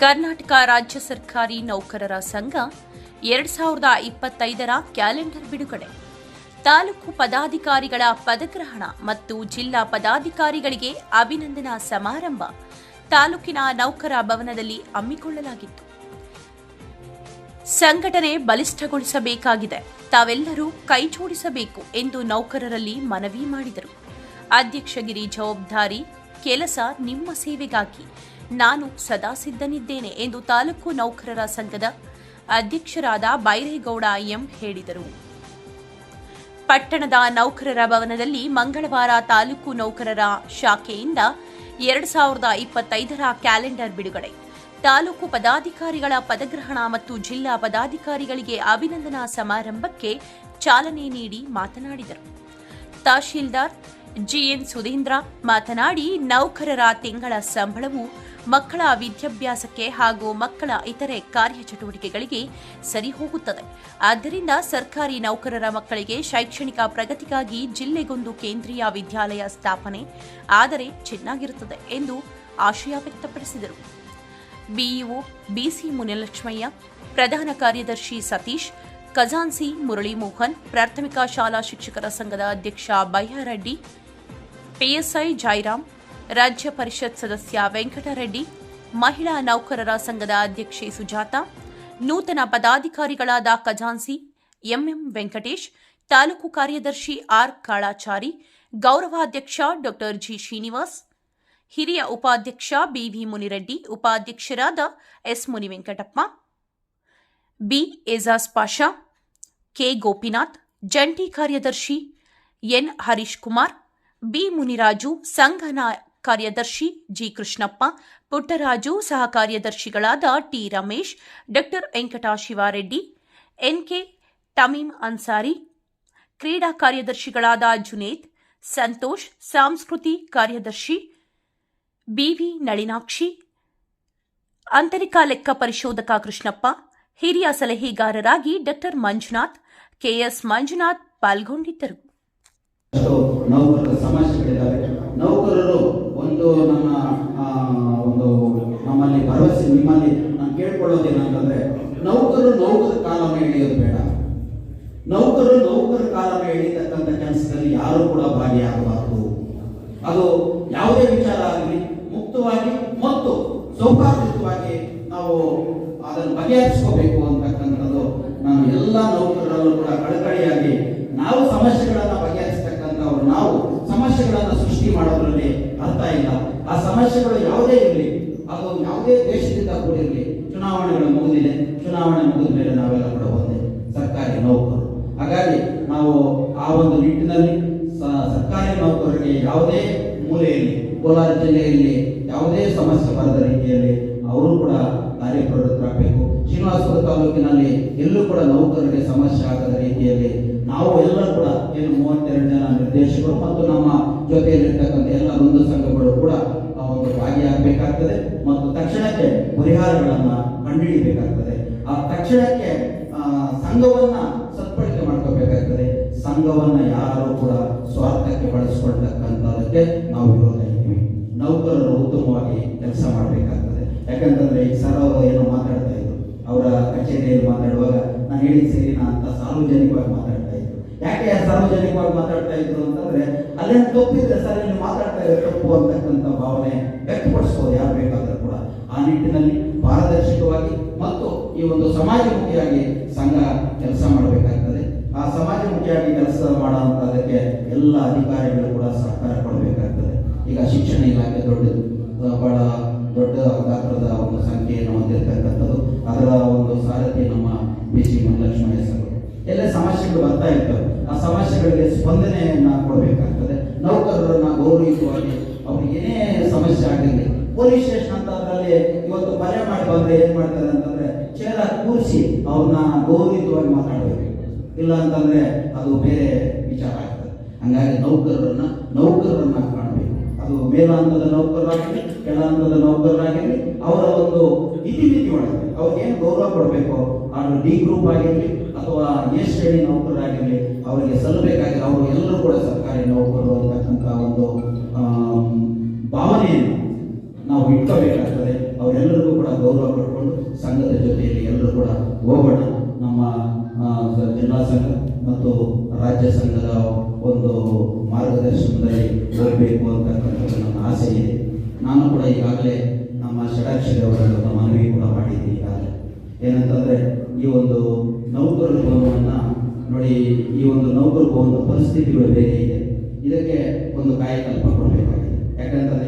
ಕರ್ನಾಟಕ ರಾಜ್ಯ ಸರ್ಕಾರಿ ನೌಕರರ ಸಂಘ ಎರಡ್ ಸಾವಿರದ ಇಪ್ಪತ್ತೈದರ ಕ್ಯಾಲೆಂಡರ್ ಬಿಡುಗಡೆ. ತಾಲೂಕು ಪದಾಧಿಕಾರಿಗಳ ಪದಗ್ರಹಣ ಮತ್ತು ಜಿಲ್ಲಾ ಪದಾಧಿಕಾರಿಗಳಿಗೆ ಅಭಿನಂದನಾ ಸಮಾರಂಭ ತಾಲೂಕಿನ ನೌಕರ ಭವನದಲ್ಲಿ ಹಮ್ಮಿಕೊಳ್ಳಲಾಗಿತ್ತು. ಸಂಘಟನೆ ಬಲಿಷ್ಠಗೊಳಿಸಬೇಕಾಗಿದೆ. ತಾವೆಲ್ಲರೂ ಕೈಜೋಡಿಸಬೇಕು ಎಂದು ನೌಕರರಲ್ಲಿ ಮನವಿ ಮಾಡಿದರು. ಅಧ್ಯಕ್ಷಗಿರಿ ಜವಾಬ್ದಾರಿ, ಕೆಲಸ ನಿಮ್ಮ ಸೇವೆಗಾಗಿ. ನಾನು ಸದಾ ಸಿದ್ಧನಿದ್ದೇನೆ ಎಂದು ತಾಲೂಕು ನೌಕರರ ಸಂಘದ ಅಧ್ಯಕ್ಷರಾದ ಬೈರೇಗೌಡ ಎಂ ಹೇಳಿದರು. ಪಟ್ಟಣದ ನೌಕರರ ಭವನದಲ್ಲಿ ಮಂಗಳವಾರ ತಾಲೂಕು ನೌಕರರ ಶಾಖೆಯಿಂದ ಎರಡ್ ಸಾವಿರದ ಇಪ್ಪತ್ತೈದರ ಕ್ಯಾಲೆಂಡರ್ ಬಿಡುಗಡೆ. ತಾಲೂಕು ಪದಾಧಿಕಾರಿಗಳ ಪದಗ್ರಹಣ ಮತ್ತು ಜಿಲ್ಲಾ ಪದಾಧಿಕಾರಿಗಳಿಗೆ ಅಭಿನಂದನಾ ಸಮಾರಂಭಕ್ಕೆ ಚಾಲನೆ ನೀಡಿ ಮಾತನಾಡಿದರು. ತಹಶೀಲ್ದಾರ್ ಜಿಎನ್ ಸುಧೀಂದ್ರ ಮಾತನಾಡಿ, ನೌಕರರ ತಿಂಗಳ ಸಂಬಳವು ಮಕ್ಕಳ ವಿದ್ಯಾಭ್ಯಾಸಕ್ಕೆ ಹಾಗೂ ಮಕ್ಕಳ ಇತರೆ ಕಾರ್ಯಚಟುವಟಿಕೆಗಳಿಗೆ ಸರಿಹೋಗುತ್ತದೆ. ಆದ್ದರಿಂದ ಸರ್ಕಾರಿ ನೌಕರರ ಮಕ್ಕಳಿಗೆ ಶೈಕ್ಷಣಿಕ ಪ್ರಗತಿಗಾಗಿ ಜಿಲ್ಲೆಗೊಂದು ಕೇಂದ್ರೀಯ ವಿದ್ಯಾಲಯ ಸ್ಥಾಪನೆ ಆದರೆ ಚೆನ್ನಾಗಿರುತ್ತದೆ ಎಂದು ಆಶಯ ವ್ಯಕ್ತಪಡಿಸಿದರು. ಬಿಇಒ ಬಿಸಿ ಮುನಿಲಕ್ಷ್ಮಯ್ಯ, ಪ್ರಧಾನ ಕಾರ್ಯದರ್ಶಿ ಸತೀಶ್ ಖಜಾನ್ಸಿ ಮುರಳಿ ಮೋಹನ್ ಪ್ರಾಥಮಿಕ ಶಾಲಾ ಶಿಕ್ಷಕರ ಸಂಘದ ಅಧ್ಯಕ್ಷ ಬಯ್ಯಾರೆಡ್ಡಿ ಪಿಎಸ್ಐ ಜೈರಾಮ್ ರಾಜ್ಯ ಪರಿಷತ್ ಸದಸ್ಯ ವೆಂಕಟರೆಡ್ಡಿ, ಮಹಿಳಾ ನೌಕರರ ಸಂಘದ ಅಧ್ಯಕ್ಷೆ ಸುಜಾತ, ನೂತನ ಪದಾಧಿಕಾರಿಗಳಾದ ಖಜಾನ್ಸಿ ಎಂಎಂ ವೆಂಕಟೇಶ್, ತಾಲೂಕು ಕಾರ್ಯದರ್ಶಿ ಆರ್ ಕಾಳಾಚಾರಿ, ಗೌರವಾಧ್ಯಕ್ಷ ಡಾಕ್ಟರ್ ಜಿ ಶ್ರೀನಿವಾಸ್, ಹಿರಿಯ ಉಪಾಧ್ಯಕ್ಷ ಬಿವಿ ಮುನಿರೆಡ್ಡಿ, ಉಪಾಧ್ಯಕ್ಷರಾದ S. Munivenkatappa, B. Ejaz Pasha, K. Gopinath, ಜಂಟಿ ಕಾರ್ಯದರ್ಶಿ ಎನ್. ಹರೀಶ್ ಕುಮಾರ್, ಬಿ. ಮುನಿರಾಜು ಸಂಘ ನಾ- ಕಾರ್ಯದರ್ಶಿ ಜಿ ಕೃಷ್ಣಪ್ಪ, ಪುಟ್ಟರಾಜು ಸಹ ಕಾರ್ಯದರ್ಶಿಗಳಾದ T Ramesh, doctor Venkatashivareddy NK Tameem Ansari, ಕ್ರೀಡಾ ಕಾರ್ಯದರ್ಶಿಗಳಾದ ಜುನೇದ್ ಸಂತೋಷ್, ಸಾಂಸ್ಕೃತಿ ಕಾರ್ಯದರ್ಶಿ ಬಿವಿ ನಳಿನಾಕ್ಷಿ, ಆಂತರಿಕ ಲೆಕ್ಕ ಪರಿಶೋಧಕ ಕೃಷ್ಣಪ್ಪ, ಹಿರಿಯ ಸಲಹೆಗಾರರಾಗಿ ಡಾಕ್ಟರ್ ಮಂಜುನಾಥ್ ಕೆಎಸ್ ಮಂಜುನಾಥ್ ಪಾಲ್ಗೊಂಡಿದ್ದರು ಅಷ್ಟು ನೌಕರರ ಸಮಸ್ಯೆಗಳಿದ್ದಾವೆ ನೌಕರರು ಒಂದು ನನ್ನ ಆ, ಒಂದು ನಮ್ಮಲ್ಲಿ ಭರವಸೆ ನಿಮ್ಮಲ್ಲಿ ನಾನು ಕೇಳ್ಕೊಳ್ಳೋದೇನಂತಂದ್ರೆ ನೌಕರರು ಕಾಲಮ ಎಳೆಯೋದು ಬೇಡ. ನೌಕರು ನೌಕರ ಕಾಲಮ ಎಳೆಯತಕ್ಕಂಥ ಕೆಲಸದಲ್ಲಿ ಯಾರು ಕೂಡ ಭಾಗಿಯಾಗಬಾರದು. ಅದು ಯಾವುದೇ ವಿಚಾರ ಆಗಲಿ, ಮುಕ್ತವಾಗಿ ಮತ್ತು ಸೌಹಾರ್ದಯುತವಾಗಿ ನಾವು ಅದನ್ನು ಬಗೆಹರಿಸ್ಕೋಬೇಕು ಅಂತಕ್ಕಂಥದ್ದು ನಾನು ಎಲ್ಲ ನೌಕರರಲ್ಲೂ ಕೂಡ ಕಳಕಳಿಯಾಗಿ ನಾವು ಸಮಸ್ಯೆಗಳನ್ನ ಬಗೆಹರಿಸ್ತಕ್ಕಂಥವ್ರು ನಾವು ಸಮಸ್ಯೆಗಳನ್ನ ಸೃಷ್ಟಿ ಮಾಡೋದ್ರಲ್ಲಿ ಅರ್ಥ ಇಲ್ಲ. ಆ ಸಮಸ್ಯೆಗಳು ಯಾವುದೇ ಇರಲಿ ಅದು ಯಾವುದೇ ದೇಶದಿಂದ ಕೂಡಿರಲಿ ಚುನಾವಣೆಗಳು ಮುಗಿದಿದೆ. ಚುನಾವಣೆ ಮುಗಿದ ಮೇಲೆ ನಾವೆಲ್ಲ ಕೂಡ ಒಂದೇ ಸರ್ಕಾರಿ ನೌಕರು. ಹಾಗಾಗಿ ನಾವು ಆ ಒಂದು ನಿಟ್ಟಿನಲ್ಲಿ ಸರ್ಕಾರಿ ನೌಕರರಿಗೆ ಯಾವುದೇ ಮೂಲೆಯಲ್ಲಿ, ಕೋಲಾರ ಜಿಲ್ಲೆಯಲ್ಲಿ ಯಾವುದೇ ಸಮಸ್ಯೆ ಬರದ ರೀತಿಯಲ್ಲಿ ಅವರು ಕೂಡ ಕಾರ್ಯಪ್ರವೃತ್ತರಾಗಬೇಕು ಶ್ರೀನಿವಾಸಪುರ ತಾಲೂಕಿನಲ್ಲಿ ಎಲ್ಲೂ ಕೂಡ ನೌಕರರಿಗೆ ಸಮಸ್ಯೆ ಆಗದ ರೀತಿಯಲ್ಲಿ ನಾವು ಎಲ್ಲರೂ ಕೂಡ ಏನು ಮೂವತ್ತೆರಡು ಜನ ನಿರ್ದೇಶಕರು ಮತ್ತು ನಮ್ಮ ಜೊತೆಯಲ್ಲಿರ್ತಕ್ಕಂಥ ಎಲ್ಲ ಒಂದು ಸಂಘಗಳು ಕೂಡ ಒಂದು ಭಾಗಿಯಾಗಬೇಕಾಗ್ತದೆ. ಕಂಡುಹಿಡಿಬೇಕಾಗ್ತದೆ ಆ ತಕ್ಷಣಕ್ಕೆ ಸಂಘವನ್ನ ಸದ್ಬಳಕೆ ಮಾಡ್ಕೋಬೇಕಾಗ್ತದೆ. ಸಂಘವನ್ನ ಯಾರು ಕೂಡ ಸ್ವಾರ್ಥಕ್ಕೆ ಬಳಸ್ಕೊಳ್ತಕ್ಕಂಥದಕ್ಕೆ ನಾವು ವಿರೋಧ ಇದ್ದೀವಿ. ನೌಕರರು ಉತ್ತಮವಾಗಿ ಕೆಲಸ ಮಾಡಬೇಕಾಗ್ತದೆ. ಯಾಕಂತಂದ್ರೆ ಈ ಸರ್ ಅವರು ಏನು ಮಾತಾಡ್ತಾ ಇದ್ರು. ಅವರ ಕಚೇರಿಯಲ್ಲಿ ಮಾತಾಡುವಾಗ, ನಾನು ಹೇಳಿದ ಸರಿನಾ ಅಂತ ಸಾರ್ವಜನಿಕವಾಗಿ ಮಾತಾಡ್ತಾ ಇದ್ರು. ಯಾಕೆ ಸಾರ್ವಜನಿಕವಾಗಿ ಮಾತಾಡ್ತಾ ಇದ್ರು ಅಂತಂದ್ರೆ, ಅಲ್ಲೇನು ತಪ್ಪಿದ್ರೆ ಸರ್ ಇಲ್ಲಿ ಮಾತಾಡ್ತಾ ಇರೋ ತಪ್ಪು ಅಂತಕ್ಕಂಥ ಭಾವನೆ ವ್ಯಕ್ತಪಡಿಸ್ಬೋದು ಯಾರು ಬೇಕಾದ್ರೂ ಕೂಡ. ಆ ನಿಟ್ಟಿನಲ್ಲಿ ಪಾರದರ್ಶಕವಾಗಿ ಮತ್ತು ಈ ಒಂದು ಸಮಾಜಮುಖಿಯಾಗಿ ಸಂಘ ಕೆಲಸ ಮಾಡಬೇಕಾಗ್ತದೆ. ಆ ಸಮಾಜಮುಖಿಯಾಗಿ ಕೆಲಸ ಮಾಡುವಂತದಕ್ಕೆ ಎಲ್ಲ ಅಧಿಕಾರಿಗಳು ಕೂಡ ಸಹಕಾರ ಕೊಡಬೇಕಾಗ್ತದೆ. ಈಗ ಶಿಕ್ಷಣ ಇಲಾಖೆ ದೊಡ್ಡದು ಆ, ಬಹಳ ದೊಡ್ಡ ಗಾತ್ರದ ಒಂದು ಸಂಖ್ಯೆಯನ್ನು ಹೊಂದಿರತಕ್ಕಂಥದ್ದು. ಅದರ ಒಂದು ಸಾರಥಿ ನಮ್ಮ ಬಿ ಸಿ ಮುನಿಲಕ್ಷ್ಮಯ್ಯ ಹೆಸರು ಎಲ್ಲ ಸಮಸ್ಯೆಗಳು ಬರ್ತಾ ಇರ್ತವೆ. ಆ ಸಮಸ್ಯೆಗಳಿಗೆ ಸ್ಪಂದನೆಯನ್ನು ಕೊಡಬೇಕಾಗ್ತದೆ ನೌಕರರನ್ನ ಗೌರವಿಸುವಾಗಿ ಅವ್ರಿಗೆ ಏನೇ ಸಮಸ್ಯೆ ಆಗಿರಲಿ ಪೊಲೀಸ್ ಸ್ಟೇಷನ್ ಅಂತ ಅದರಲ್ಲಿ ಇವತ್ತು ಮನೆ ಮಾಡಿ ಬಂದ್ರೆ ಏನ್ ಮಾಡ್ತಾರೆ ಅಂತಂದ್ರೆ, ಚೇರ ಕೂರಿಸಿ ಅವ್ರನ್ನ ಗೌರವಿತವಾಗಿ ಮಾತಾಡಬೇಕು. ಇಲ್ಲ ಅಂತಂದ್ರೆ ಅದು ಬೇರೆ ವಿಚಾರ ಆಗ್ತದೆ. ಹಂಗಾಗಿ ನೌಕರರನ್ನ ನೌಕರರನ್ನ ಕಾಣಬೇಕು. ಅದು ಮೇಲಂತದ ನೌಕರರಾಗಿರಲಿ ಕೆಳ ಹಂತದ ನೌಕರರಾಗಿರಲಿ ಅವರ ಒಂದು ಇತಿಮಿತಿ ಒಳಗೆ. ಅವ್ರಿಗೆ ಏನು ಗೌರವ ಕೊಡಬೇಕು ಅದು ಡಿ ಗ್ರೂಪ್ ಆಗಿರಲಿ, ಅಥವಾ ಎ ಶ್ರೇಣಿ ನೌಕರರಾಗಿರಲಿ, ಅವರಿಗೆ ಸಲ್ಲಬೇಕಾಗಿ ಅವರು ಎಲ್ಲರೂ ಕೂಡ ಸರ್ಕಾರಿ ನೌಕರರು ಅಂತಕ್ಕಂಥ ಒಂದು ಭಾವನೆಯನ್ನು ನಾವು ಇಟ್ಕೋಬೇಕಾಗ್ತದೆ. ಅವರೆಲ್ಲರಿಗೂ ಕೂಡ ಗೌರವ ಪಡ್ಕೊಂಡು ಸಂಘದ ಜೊತೆಯಲ್ಲಿ ಎಲ್ಲರೂ ಕೂಡ ಹೋಗೋಣ. ನಮ್ಮ ಜಿಲ್ಲಾ ಸಂಘ ಮತ್ತು ರಾಜ್ಯ ಸಂಘದ ಒಂದು ಮಾರ್ಗದರ್ಶನದಲ್ಲಿ ಹೋಗಬೇಕು ಅಂತಕ್ಕಂಥದ್ದು ನನ್ನ ಆಸೆ ಇದೆ. ನಾನು ಕೂಡ ಈಗಾಗಲೇ ನಮ್ಮ ಷಡಾಕ್ಷರಿ ಅವರ ಮನವಿ ಕೂಡ ಮಾಡಿದ್ದೀನಿ ಈಗಾಗಲೇ. ಏನಂತಂದರೆ, ಈ ಒಂದು ನೌಕರ ಭವನವನ್ನು ನೋಡಿ, ಈ ಒಂದು ನೌಕರ ಭವನದ ಪರಿಸ್ಥಿತಿಗಳು ಬೇರೆ ಇದೆ. ಇದಕ್ಕೆ ಒಂದು ಕಾಯಕಲ್ಪ ಕೊಡಬೇಕಾಗಿದೆ. ಯಾಕಂತಂದ್ರೆ